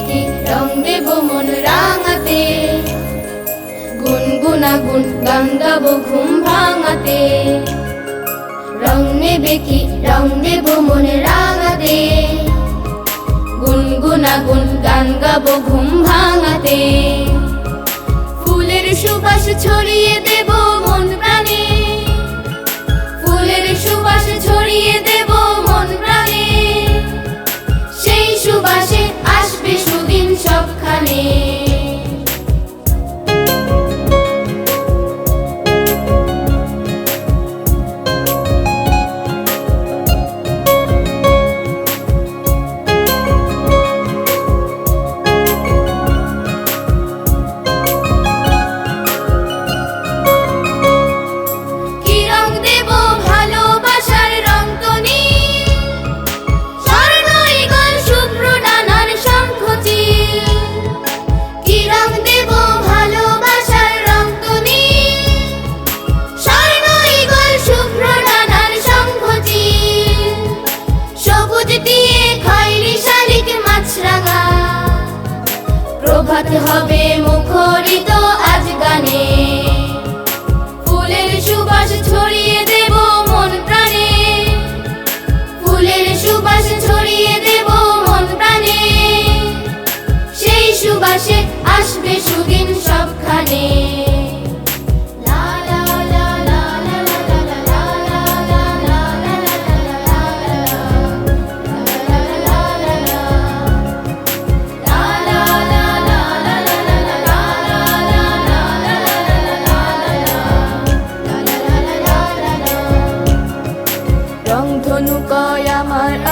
দেখি রং মন রাঙাতে। গান ঘুম ভাঙাতে। রং নেবে কি? রং দেবো মন রাঙাতে। গুনগুনা গুন গান গাব ঘুম ভাঙাতে। ফুলের সুবাস ছড়িয়ে দে প্রভাত হবে মুখরিত আজ গানে। ফুলের সুবাস ছড়িয়ে দেব মন প্রাণে। ফুলের সুবাস ছড়িয়ে দেব মন প্রাণে। সেই সুবাসে আসবে সুদিন সবখানে।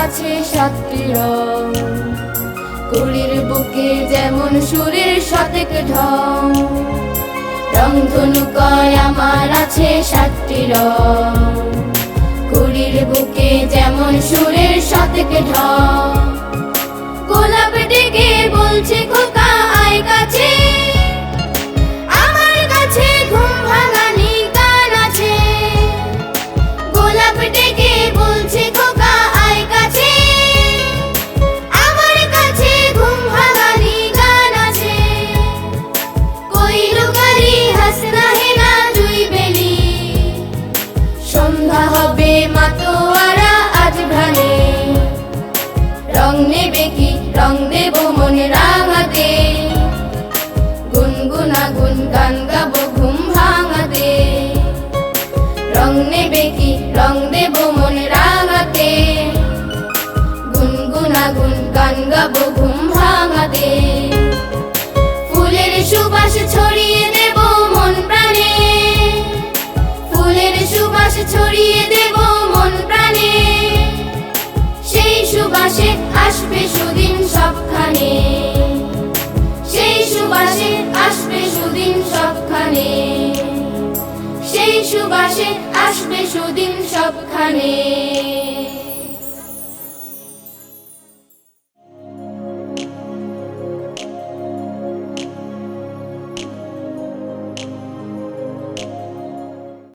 আছে সাতটি রং। কুড়ির বুকে যেমন সুরের শতেক ঢং। রংধনু কয় আমার আছে সাতটি রং। কুড়ির বুকে যেমন সুরের শতেক ঢং। কি? রং দেব মনে রাঙাতে। গুনগুনা গুন গান গাবো ঘুম ভাঙাতে। রং নেবে কি? রং দেব মনে রাঙাতে। গুনগুনা গুন গান গাবো ঘুম ভাঙাতে। ফুলের সুবাস ছড়িয়ে দেব মন প্রাণে। ফুলের সুবাস ছড়িয়ে সুবাসে আসবে সুদিন সবখানে।